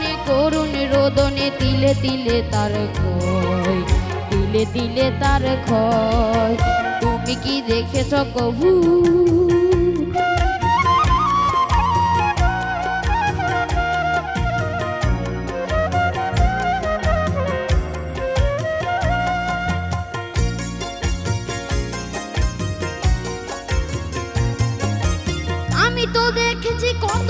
দহনে করুণ রোদনে তিলে তিলে তার ক্ষয় তিলে তিলে তার ক্ষয় তুমি কি দেখেছ কভু? আমি তো দেখেছি কত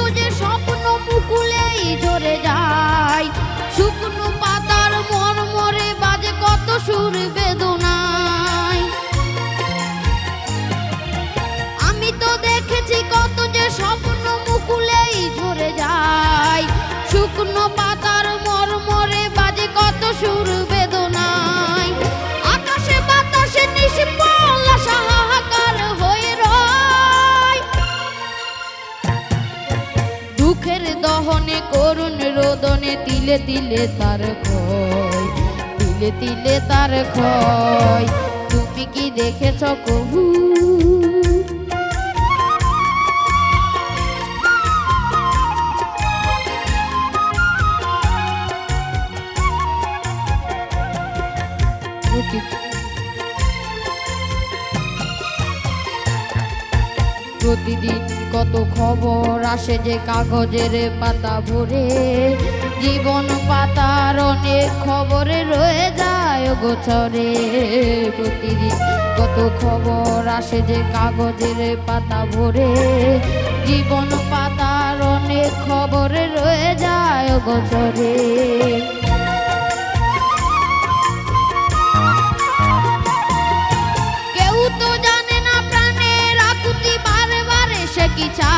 করুণ রোদনে তিলে তিলে তার ক্ষয়, তিলে তিলে তার ক্ষয়। তুমি কি দেখেছ কবু প্রতিদিন কত খবর আসে যে কাগজের পাতা ভরে? জীবন পাতার অনেক খবরে রয়ে যায় গোছরে। প্রতিদিন কত খবর আসে যে কাগজের পাতা ভরে? জীবন পাতার অনেক খবরে রয়ে যায় গোছরে। each other.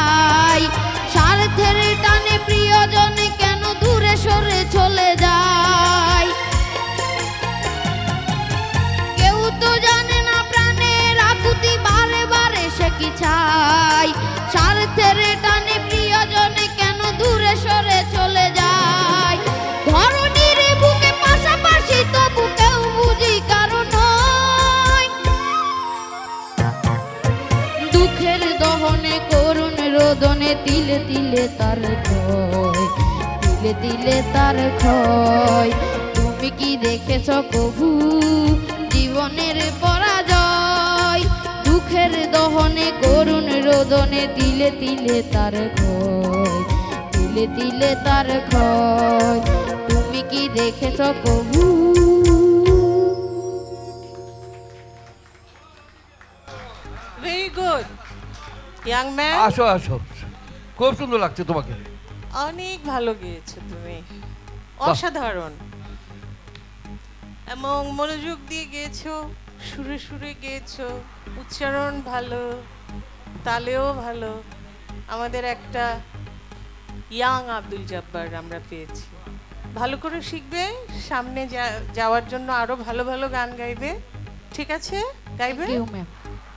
রোদনে তিলে তিলে তার ক্ষয়, তিলে তিলে তার ক্ষয়। তুমি কি দেখেছ কবু জীবনের পরাজয়? দুঃখের দহনে, করুণ রোদনে তিলে তিলে তার ক্ষয়, তিলে তিলে তার ক্ষয়। তুমি কি দেখেছ কবু ইয়াং ম্যান আসো আসো। খুব সুন্দর লাগছে তোমাকে। অনেক ভালো গেয়েছো তুমি। অসাধারণ। এবং মনোযোগ দিয়ে গেয়েছো সুরে সুরে গেয়েছো উচ্চারণ ভালো তালেও ভালো। আমাদের একটা ইয়াং আব্দুল জব্বার আমরা পেয়েছি। ভালো করে শিখবে সামনে যাওয়ার জন্য আরও ভালো ভালো গান গাইবে। ঠিক আছে? গাইবে? ম্যাম